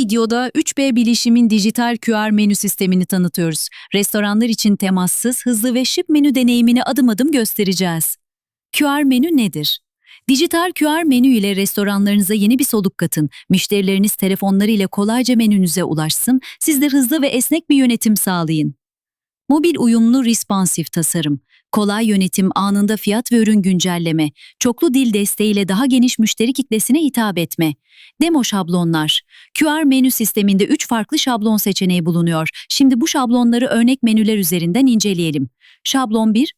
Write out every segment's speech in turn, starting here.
videoda 3B Bilişim'in dijital QR menü sistemini tanıtıyoruz. Restoranlar için temassız, hızlı ve şık menü deneyimini adım adım göstereceğiz. QR menü nedir? Dijital QR menü ile restoranlarınıza yeni bir soluk katın. Müşterileriniz telefonları ile kolayca menünüze ulaşsın, siz de hızlı ve esnek bir yönetim sağlayın. Mobil uyumlu responsif tasarım, kolay yönetim, anında fiyat ve ürün güncelleme, çoklu dil desteğiyle daha geniş müşteri kitlesine hitap etme. Demo şablonlar. QR menü sisteminde 3 farklı şablon seçeneği bulunuyor. Şimdi bu şablonları örnek menüler üzerinden inceleyelim. Şablon 1,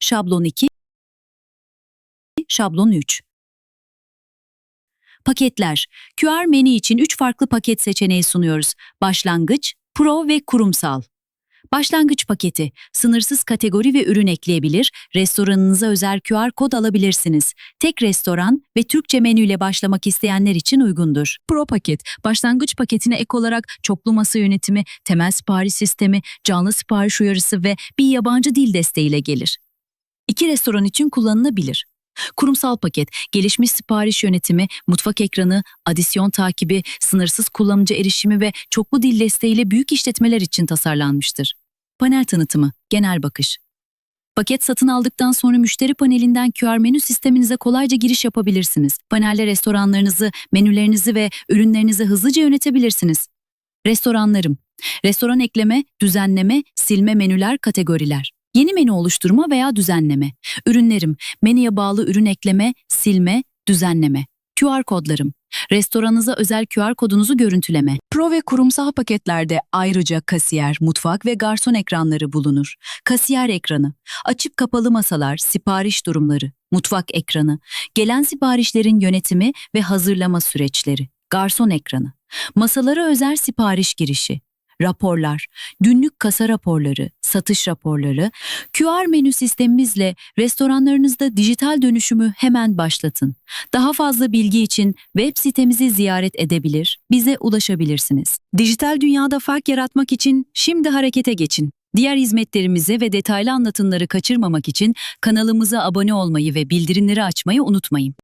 şablon 2, şablon 3. Paketler. QR menü için 3 farklı paket seçeneği sunuyoruz. Başlangıç, Pro ve kurumsal. Başlangıç paketi, sınırsız kategori ve ürün ekleyebilir, restoranınıza özel QR kod alabilirsiniz. Tek restoran ve Türkçe menüyle başlamak isteyenler için uygundur. Pro paket, başlangıç paketine ek olarak çoklu masa yönetimi, temel sipariş sistemi, canlı sipariş uyarısı ve bir yabancı dil desteğiyle gelir. İki restoran için kullanılabilir. Kurumsal paket, gelişmiş sipariş yönetimi, mutfak ekranı, adisyon takibi, sınırsız kullanıcı erişimi ve çoklu dil desteğiyle büyük işletmeler için tasarlanmıştır. Panel tanıtımı, genel bakış. Paket satın aldıktan sonra müşteri panelinden QR menü sisteminize kolayca giriş yapabilirsiniz. Panelle restoranlarınızı, menülerinizi ve ürünlerinizi hızlıca yönetebilirsiniz. Restoranlarım. Restoran ekleme, düzenleme, silme menüler, kategoriler. Yeni menü oluşturma veya düzenleme. Ürünlerim, menüye bağlı ürün ekleme, silme, düzenleme. QR kodlarım. Restoranınıza özel QR kodunuzu görüntüleme. Pro ve kurumsal paketlerde ayrıca kasiyer, mutfak ve garson ekranları bulunur. Kasiyer ekranı, açık kapalı masalar, sipariş durumları, mutfak ekranı, gelen siparişlerin yönetimi ve hazırlama süreçleri. Garson ekranı, masalara özel sipariş girişi, raporlar, günlük kasa raporları, satış raporları, QR menü sistemimizle restoranlarınızda dijital dönüşümü hemen başlatın. Daha fazla bilgi için web sitemizi ziyaret edebilir, bize ulaşabilirsiniz. Dijital dünyada fark yaratmak için şimdi harekete geçin. Diğer hizmetlerimizi ve detaylı anlatımları kaçırmamak için kanalımıza abone olmayı ve bildirimleri açmayı unutmayın.